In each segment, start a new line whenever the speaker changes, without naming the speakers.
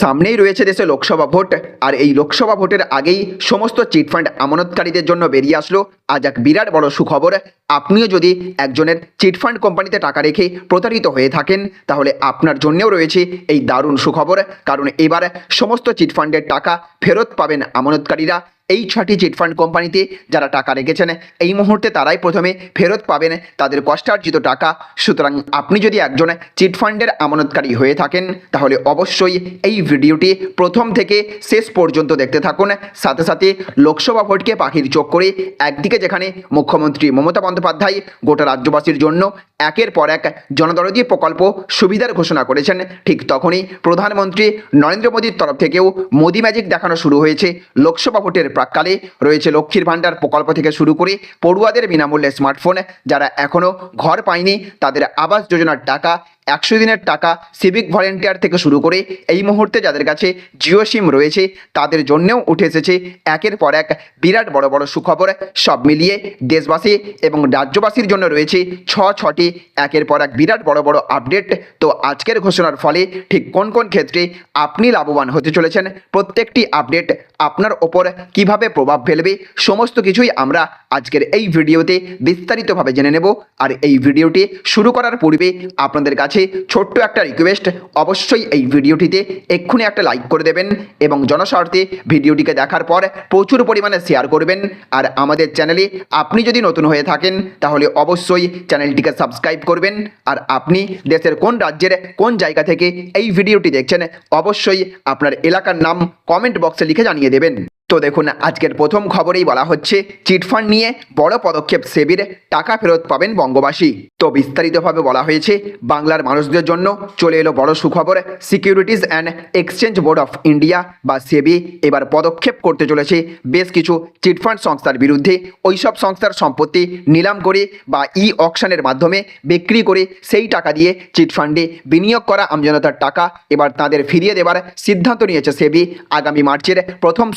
সামনেই রয়েছে দেশে লোকসভা ভোট, আর এই লোকসভা ভোটের আগেই সমস্ত চিটফান্ড আমানতকারীদের জন্য বেরিয়ে আসলো। আজ এক বিরাট বড় সুখবর আপনিও যদি একজনের চিটফান্ড কোম্পানিতে টাকা রেখে প্রতারিত হয়ে থাকেন, তাহলে আপনার জন্যেও রয়েছে এই দারুণ সুখবর। কারণ এবার সমস্ত চিটফান্ডের টাকা ফেরত পাবেন আমানতকারীরা। এই ছটি চিটফান্ড কোম্পানিতে যারা টাকা রেখেছেন, এই মুহূর্তে তারাই প্রথমে ফেরত পাবেন তাদের কষ্টার্জিত টাকা। সুতরাং আপনি যদি একজন চিটফান্ডের আমানতকারী হয়ে থাকেন, তাহলে অবশ্যই এই ভিডিওটি প্রথম থেকে শেষ পর্যন্ত দেখতে থাকুন। সাথে সাথে লোকসভা ভোটকে পাখির চোখ করে একদিকে যেখানে মুখ্যমন্ত্রী মমতা গোটা রাজ্যবাসীর জন্য একের পর এক জনদরদী প্রকল্প সুবিধার ঘোষণা করেছেন। ঠিক তখনই প্রধানমন্ত্রী নরেন্দ্র মোদীর তরফ থেকেও মোদি ম্যাজিক দেখানো শুরু হয়েছে। লোকসভা ভোটের প্রাককালে রয়েছে লক্ষ্মীর ভাণ্ডার প্রকল্প থেকে শুরু করে পড়ুয়াদের বিনামূল্যে স্মার্টফোন। যারা এখনও ঘর পায়নি, তাদের আবাস যোজনার টাকা একশো দিনের টাকা সিভিক ভলেন্টিয়ার থেকে শুরু করে এই মুহূর্তে যাদের কাছে জিও সিম রয়েছে, তাদের জন্যেও উঠে এসেছে একের পর এক বিরাট বড় বড় সুখবর। সব মিলিয়ে দেশবাসী এবং রাজ্যবাসীর জন্য রয়েছে ছ ছটি একের পর এক বিরাট বড় বড় আপডেট তো আজকের ঘোষণার ফলে ঠিক কোন কোন ক্ষেত্রে আপনি লাভবান হতে চলেছেন? প্রত্যেকটি আপডেট আপনার ওপর কীভাবে প্রভাব ফেলবে? সমস্ত কিছুই আমরা আজকের এই ভিডিওতে বিস্তারিতভাবে জেনে নেব। আর এই ভিডিওটি শুরু করার পূর্বে আপনাদের কাছে ছোট্ট একটা রিকোয়েস্ট অবশ্যই এই ভিডিওটিতে এক্ষুনি একটা লাইক করে দেবেন এবং জনস্বার্থে ভিডিওটিকে দেখার পর প্রচুর পরিমাণে শেয়ার করবেন। আর আমাদের চ্যানেলে আপনি যদি নতুন হয়ে থাকেন, তাহলে অবশ্যই চ্যানেলটিকে সাবস্ক্রাইব করবেন। আর আপনি দেশের কোন রাজ্যের কোন জায়গা থেকে এই ভিডিওটি দেখছেন, অবশ্যই আপনার এলাকার নাম কমেন্ট বক্সে লিখে জানিয়ে দেবেন। তো দেখুন, আজকের প্রথম খবরেই বলা হচ্ছে চিটফান্ড নিয়ে বড় পদক্ষেপ সেবির টাকা ফেরত পাবেন বঙ্গবাসী। তো বিস্তারিতভাবে বলা হয়েছে, বাংলার মানুষদের জন্য চলে এলো বড় সুখবর securities and exchange board of India বা সেবি। এবার পদক্ষেপ করতে চলেছে বেশ কিছু চিটফান্ড সংস্থার বিরুদ্ধে। ওইসব সংস্থার সম্পত্তি নিলাম করে বা ই অকশনের মাধ্যমে বিক্রি করে সেই টাকা দিয়ে চিটফান্ডে বিনিয়োগ করা আমজনতার টাকা এবার তাদের ফিরিয়ে দেবার সিদ্ধান্ত নিয়েছে সেবি। আগামী মার্চের প্রথম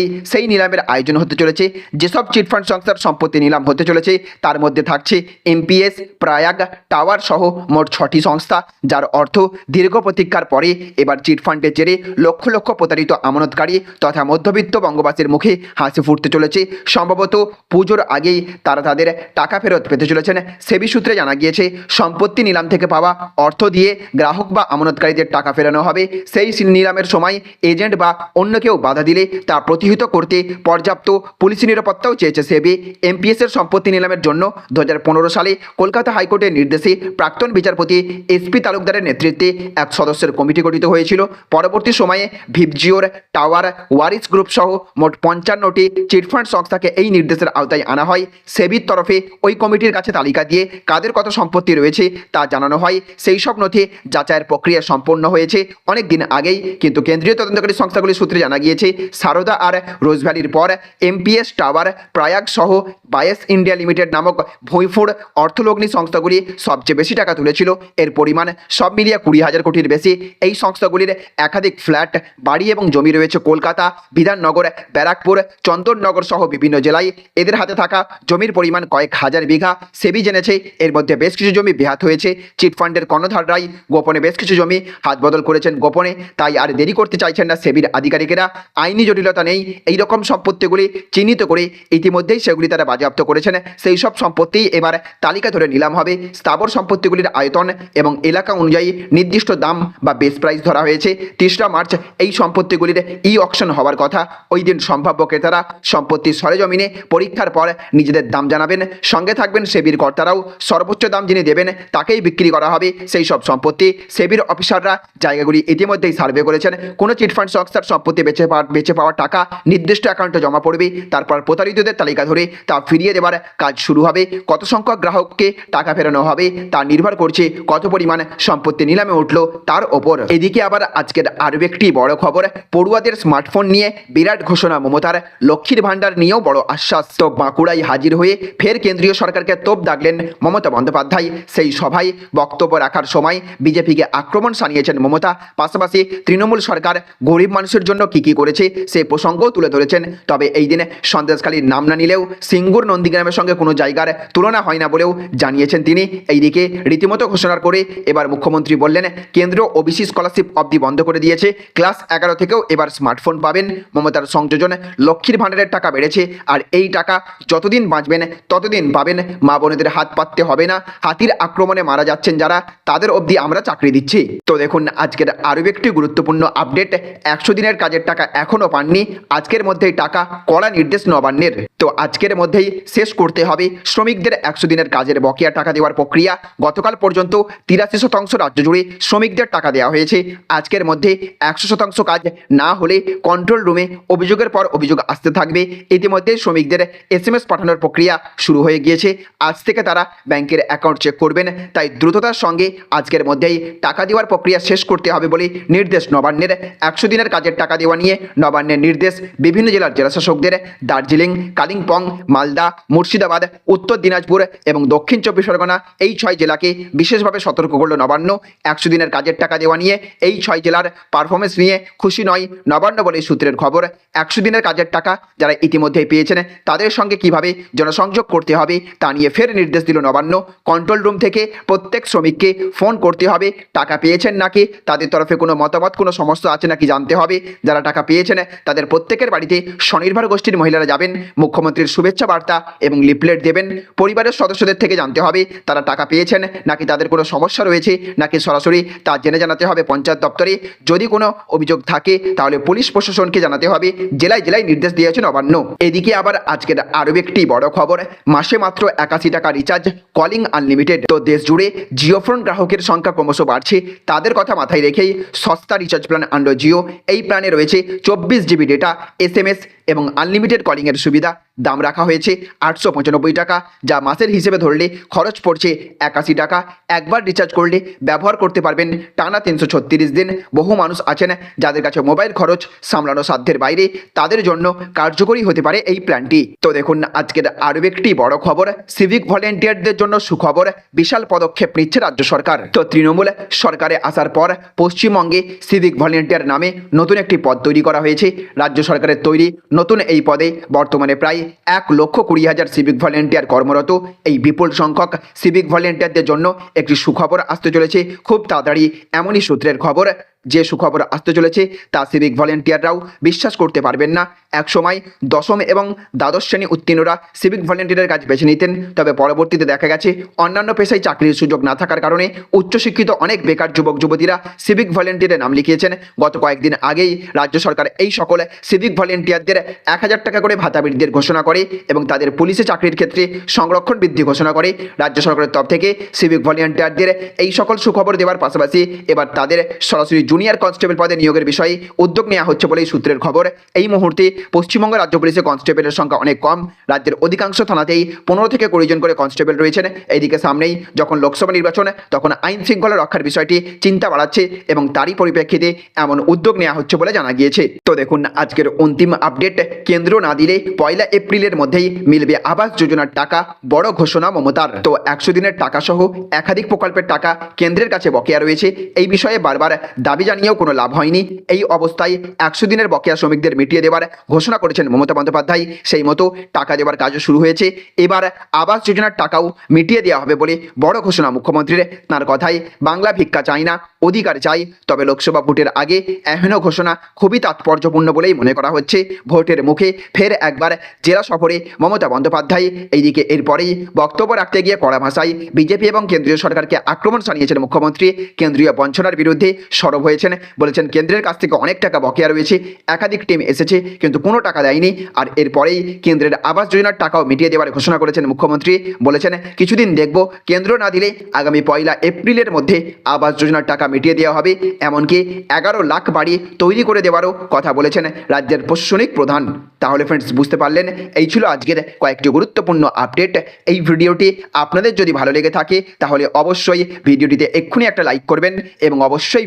সপ্তাহেই সেই নিলামের আয়োজন হতে চলেছে। যেসব চিটফান্ড সংস্থার সম্পত্তি নিলাম হতে চলেছে, তার মধ্যে থাকছে এমপিএস, প্রয়াগ, টাওয়ার সহ মোট ছটি সংস্থা, যার অর্থ দীর্ঘ প্রতীক্ষার পরে এবার চিটফান্ডের জেরে লক্ষ লক্ষ প্রতারিত আমানতকারী তথা মধ্যবিত্ত বঙ্গবাসীর মুখে হাসি ফুটতে চলেছে। সম্ভবত পুজোর আগেই তারা তাদের টাকা ফেরত পেতে চলেছেন। সেবি সূত্রে জানা গিয়েছে, সম্পত্তি নিলাম থেকে পাওয়া অর্থ দিয়ে গ্রাহক বা আমানতকারীদের টাকা ফেরানো হবে। সেই নিলামের সময় এজেন্ট বা অন্য কেউ বাধা দিলে তা প্রতিহিত করতে পর্যাপ্ত পুলিশি নিরাপত্তাও চেয়েছে সেবি এমপিএসের সম্পত্তি নিলামের জন্য দু হাজার পনেরো সালে কলকাতা হাইকোর্টের নির্দেশে প্রাক্তন বিচারপতি এসপি তালুকদারের নেতৃত্বে এক সদস্যের কমিটি গঠিত হয়েছিল। পরবর্তী সময়ে ভিপজিওর টাওয়ার, ওয়ারিস গ্রুপ সহ মোট পঞ্চান্নটি চিটফান্ড সংস্থাকে এই নির্দেশের আওতায় আনা হয়। সেবির তরফে ওই কমিটির কাছে তালিকা দিয়ে কাদের কত সম্পত্তি রয়েছে তা জানানো হয়। সেই সব নথি যাচাইয়ের প্রক্রিয়া সম্পন্ন হয়েছে অনেক দিন আগেই, কিন্তু কেন্দ্রীয় তদন্তকারী সংস্থাগুলির সূত্রে জানা গিয়েছে, সারদা আর রোজভ্যালির পর এমপিএস টাওয়ার, প্রয়াগ সহ বায়েস ইন্ডিয়া লিমিটেড নামক ভুঁইফুড় অর্থলগ্নি সংস্থাগুলি সবচেয়ে বেশি টাকা তুলেছিল। এর পরিমাণ সব মিলিয়ে কুড়ি হাজার কোটির বেশি। এই সংস্থাগুলির একাধিক ফ্ল্যাট, বাড়ি এবং জমি রয়েছে কলকাতা, বিধাননগর, ব্যারাকপুর, চন্দননগর সহ বিভিন্ন জেলায়। এদের হাতে থাকা জমির পরিমাণ কয়েক হাজার বিঘা। সেবি জেনেছে, এর মধ্যে বেশ কিছু জমি বেহাত হয়েছে। চিটফান্ডের কর্ণধাররাই গোপনে বেশ কিছু জমি হাত বদল করেছেন গোপনে। তাই আর দেরি করতে চাইছেন না সেবির আধিকারিকেরা। আইনি জটিলতা নেই এই রকম সম্পত্তিগুলি চিহ্নিত করে ইতিমধ্যেই সেগুলি তারা বাজেয়াপ্ত করেছেন। সেই সব সম্পত্তি এবার তালিকা ধরে নিলাম হবে। স্থাবর সম্পত্তিগুলির আয়তন এবং এলাকা অনুযায়ী নির্দিষ্ট দাম বা বেস প্রাইস ধরা হয়েছে। তেসরা মার্চ এই সম্পত্তিগুলির ই অকশন হওয়ার কথা। ওই দিন সম্ভাব্য ক্রেতারা সম্পত্তির সরেজমিনে পরীক্ষার পর নিজেদের দাম জানাবেন। সঙ্গে থাকবেন সেবির কর্তারাও। সর্বোচ্চ দাম যিনি দেবেন তাকেই বিক্রি করা হবে। সেই সব সম্পত্তি সেবির অফিসাররা জায়গাগুলি ইতিমধ্যেই সার্ভে করেছেন। কোনো চিটফান্ড সংস্থার সম্পত্তি বেচে পাওয়া বেচে পাওয়া টাকা নির্দিষ্ট অ্যাকাউন্টে জমা পড়বে, তারপর প্রতারিতদের তালিকা ধরে তা ফিরিয়ে দেওয়ার কাজ শুরু হবে। কত সংখ্যক গ্রাহককে টাকা ফেরানো হবে, তা নির্ভর করছে কত পরিমাণ সম্পত্তি নিলামে উঠল তার ওপর। এদিকে আবার আজকের আরও একটি বড় খবর, পড়ুয়াদের স্মার্টফোন নিয়ে বিরাট ঘোষণা মমতার। লক্ষ্মীর ভাণ্ডার নিয়েও বড় আশ্বাস। তো বাঁকুড়ায় হাজির হয়ে ফের কেন্দ্রীয় সরকারকে তোপ দাগলেন মমতা বন্দ্যোপাধ্যায়। সেই সভায় বক্তব্য রাখার সময় বিজেপিকে আক্রমণ সানিয়েছেন মমতা। পাশাপাশি তৃণমূল সরকার গরিব মানুষের জন্য কি কি করেছে, সে প্রসঙ্গ প্রসঙ্গও তুলে ধরেছেন। তবে এই দিনে সন্দেশখালীর নাম না নিলেও সিঙ্গুর নন্দীগ্রামের সঙ্গে কোনো জায়গার তুলনা হয় না বলেও জানিয়েছেন তিনি। এইদিকে রীতিমতো ঘোষণার করে এবার মুখ্যমন্ত্রী বললেন কেন্দ্র ওবিসি স্কলারশিপ অবধি বন্ধ করে দিয়েছে। ক্লাস এগারো থেকেও এবার স্মার্টফোন পাবেন। মমতার সংযোজন লক্ষ্মীর ভাণ্ডারের টাকা বেড়েছে। আর এই টাকা যতদিন বাঁচবেন, ততদিন পাবেন। মা বোনেদের হাত পাততে হবে না। হাতির আক্রমণে মারা যাচ্ছেন যারা, তাদের অবধি আমরা চাকরি দিচ্ছি। তো দেখুন, আজকের আরও একটি গুরুত্বপূর্ণ আপডেট। একশো দিনের কাজের টাকা এখনও পাননি। আজকের মধ্যেই টাকা কড়া নির্দেশ নবান্নের। তো আজকের মধ্যেই শেষ করতে হবে শ্রমিকদের একশো দিনের কাজের বকেয়া টাকা দেওয়ার প্রক্রিয়া। গতকাল পর্যন্ত তিরাশি শতাংশ রাজ্য জুড়ে শ্রমিকদের টাকা দেওয়া হয়েছে। আজকের মধ্যে একশো শতাংশ কাজ না হলে কন্ট্রোল রুমে অভিযোগের পর অভিযোগ আসতে থাকবে। ইতিমধ্যে শ্রমিকদের এস এম এস পাঠানোর প্রক্রিয়া শুরু হয়ে গিয়েছে। আজ থেকে তারা ব্যাংকের অ্যাকাউন্ট চেক করবেন। তাই দ্রুততার সঙ্গে আজকের মধ্যেই টাকা দেওয়ার প্রক্রিয়া শেষ করতে হবে বলে নির্দেশ নবান্নের। একশো দিনের কাজের টাকা দেওয়া নিয়ে নবান্নের নির্দেশ বিভিন্ন জেলার জেলাশাসকদের দার্জিলিং, কালিম্পং, মালদা, মুর্শিদাবাদ, উত্তর দিনাজপুর এবং দক্ষিণ চব্বিশ পরগনা এই ছয় জেলাকে বিশেষভাবে সতর্ক করল নবান্ন। একশো দিনের কাজের টাকা দেওয়া নিয়ে এই ছয় জেলার পারফরমেন্স নিয়ে খুশি নয় নবান্ন বলে সূত্রের খবর। একশো দিনের কাজের টাকা যারা ইতিমধ্যেই পেয়েছেন, তাদের সঙ্গে কীভাবে জনসংযোগ করতে হবে তা নিয়ে ফের নির্দেশ দিল নবান্ন। কন্ট্রোল রুম থেকে প্রত্যেক শ্রমিককে ফোন করতে হবে, টাকা পেয়েছেন নাকি? তাদের তরফে কোনো মতামত, কোনো সমস্যা আছে নাকি জানতে হবে? যারা টাকা পেয়েছেন, তাদের প্রত্যেকের বাড়িতে স্বনির্ভর গোষ্ঠীর মহিলারা যাবেন, মুখ্যমন্ত্রীর শুভেচ্ছা বার্তা এবং লিফলেট দেবেন, পরিবারের সদস্যদের থেকে জানতে হবে তারা টাকা পেয়েছেন, নাকি তাদের কোনো সমস্যা রয়েছে, নাকি সরাসরি তা জেনে জানাতে হবে পঞ্চায়েত দপ্তরে। যদি কোনো অভিযোগ থাকে, তাহলে পুলিশ প্রশাসনকে জানাতে হবে, জেলায় জেলায় নির্দেশ দিয়েছে নবান্ন এদিকে আবার আজকের আরও একটি বড় খবর, মাসে মাত্র একাশি টাকা রিচার্জ, কলিং আনলিমিটেড। তো দেশ জুড়ে জিওফোন গ্রাহকের সংখ্যা ক্রমশ বাড়ছে, তাদের কথা মাথায় রেখেই সস্তা রিচার্জ প্ল্যান আনলো জিও এই প্ল্যানে রয়েছে চব্বিশ GB data S M S এবং আনলিমিটেড কলিংয়ের সুবিধা। দাম রাখা হয়েছে আটশো পঁচানব্বই টাকা, যা মাসের হিসেবে ধরলে খরচ পড়ছে একাশি টাকা। একবার রিচার্জ করলে ব্যবহার করতে পারবেন টানা তিনশো ছত্রিশ দিন। বহু মানুষ আছেন যাদের কাছে মোবাইল খরচ সামলানো সাধ্যের বাইরে, তাদের জন্য কার্যকরী হতে পারে এই প্ল্যানটি। তো দেখুন, আজকের আরও একটি বড় খবর সিভিক ভলেন্টিয়ারদের জন্য সুখবর, বিশাল পদক্ষেপ নিচ্ছে রাজ্য সরকার। তো তৃণমূল সরকারে আসার পর পশ্চিমবঙ্গে সিভিক ভলেন্টিয়ার নামে নতুন একটি পদ তৈরি করা হয়েছে। রাজ্য সরকারের তৈরি নতুন এই পদে বর্তমানে প্রায় এক লক্ষ কুড়ি হাজার সিভিক ভলেন্টিয়ার কর্মরত। এই বিপুল সংখ্যক সিভিক ভলেন্টিয়ারদের জন্য একটি সুখবর আসতে চলেছে। খুব তাড়াতাড়ি এমনই সূত্রের খবর যে সুখবর আসতে চলেছে তা সিভিক ভলেন্টিয়াররাও বিশ্বাস করতে পারবেন না। একসময় দশম এবং দ্বাদশ শ্রেণি উত্তীর্ণরা সিভিক ভলেন্টিয়ারের কাজ বেছে নিতেন, তবে পরবর্তীতে দেখা গেছে অন্যান্য পেশায় চাকরির সুযোগ না থাকার কারণে উচ্চশিক্ষিত অনেক বেকার যুবক যুবতীরা সিভিক ভলেন্টিয়ারে নাম লিখিয়েছেন। গত কয়েকদিন আগেই রাজ্য সরকার এই সকল সিভিক ভলেন্টিয়ারদের এক হাজার টাকা করে ভাতা বৃদ্ধির ঘোষণা করে এবং তাদের পুলিশে চাকরির ক্ষেত্রে সংরক্ষণ বৃদ্ধি ঘোষণা করে। রাজ্য সরকারের তরফ থেকে সিভিক ভলেন্টিয়ারদের এই সকল সুখবর দেওয়ার পাশাপাশি এবার তাদের সরাসরি জুনিয়র কনস্টেবল পদে নিয়োগের বিষয়ে উদ্যোগ নেওয়া হচ্ছে বলেই সূত্রের খবর। এই মুহূর্তে পশ্চিমবঙ্গ রাজ্য পুলিশে কনস্টেবলের সংখ্যা অনেক কম। রাজ্যের অধিকাংশ থানাতেই পনেরো থেকে কুড়ি জন করে কনস্টেবল রয়েছেন। এইদিকে সামনেই যখন লোকসভা নির্বাচন, তখন আইন শৃঙ্খলা রক্ষার বিষয়টি চিন্তা বাড়াচ্ছে এবং তারই পরিপ্রেক্ষিতে এমন উদ্যোগ নেওয়া হচ্ছে বলে জানা গিয়েছে। তো দেখুন, আজকের অন্তিম আপডেট। কেন্দ্র না দিলে পয়লা এপ্রিলের মধ্যেই মিলবে আবাস যোজনার টাকা, বড় ঘোষণা মমতার। তো একশো দিনের টাকা সহ একাধিক প্রকল্পের টাকা কেন্দ্রের কাছে বকেয়া রয়েছে। এই বিষয়ে বারবার দাবি জানিয়েও কোনো লাভ হয়নি। এই অবস্থায় একশো দিনের বকেয়া শ্রমিকদের মিটিয়ে দেওয়ার ঘোষণা করেছেন মমতা বন্দ্যোপাধ্যায়। সেই মতো টাকা দেওয়ার কাজও শুরু হয়েছে। এবার আবাস যোজনার টাকাও মিটিয়ে দেওয়া হবে বলে বড় ঘোষণা মুখ্যমন্ত্রীর। তার কথায়, বাংলা ভিক্ষা চায় না, অধিকার চাই তবে লোকসভা ভোটের আগে এহেন ঘোষণা খুবই তাৎপর্যপূর্ণ বলেই মনে করা হচ্ছে। ভোটের মুখে ফের একবার জেলা সফরে মমতা বন্দ্যোপাধ্যায়। এইদিকে এরপরেই বক্তব্য রাখতে গিয়ে কড়া ভাষায় বিজেপি এবং কেন্দ্রীয় সরকারকে আক্রমণ জানিয়েছেন মুখ্যমন্ত্রী। কেন্দ্রীয় বঞ্চনার বিরুদ্ধে সরব হয়েছেন। বলেছেন, কেন্দ্রের কাছ থেকে অনেক টাকা বকেয়া রয়েছে, একাধিক টিম এসেছে, কিন্তু কোনো টাকা দেয়নি। আর এরপরেই কেন্দ্রের আবাস যোজনার টাকাও মিটিয়ে দেওয়ার ঘোষণা করেছেন মুখ্যমন্ত্রী। বলেছেন, কিছুদিন দেখব, কেন্দ্র না দিলে আগামী পয়লা এপ্রিলের মধ্যে আবাস যোজনার টাকা মিটিয়ে দেওয়া হবে। এমনকি এগারো লাখ বাড়ি তৈরি করে দেওয়ারও কথা বলেছেন রাজ্যের প্রশাসনিক প্রধান। তাহলে ফ্রেন্ডস বুঝতে পারলেন, এই ছিল আজকের কয়েকটি গুরুত্বপূর্ণ আপডেট এই ভিডিওটি আপনাদের যদি ভালো লেগে থাকে, তাহলে অবশ্যই ভিডিওটিতে এক্ষুনি একটা লাইক করবেন এবং অবশ্যই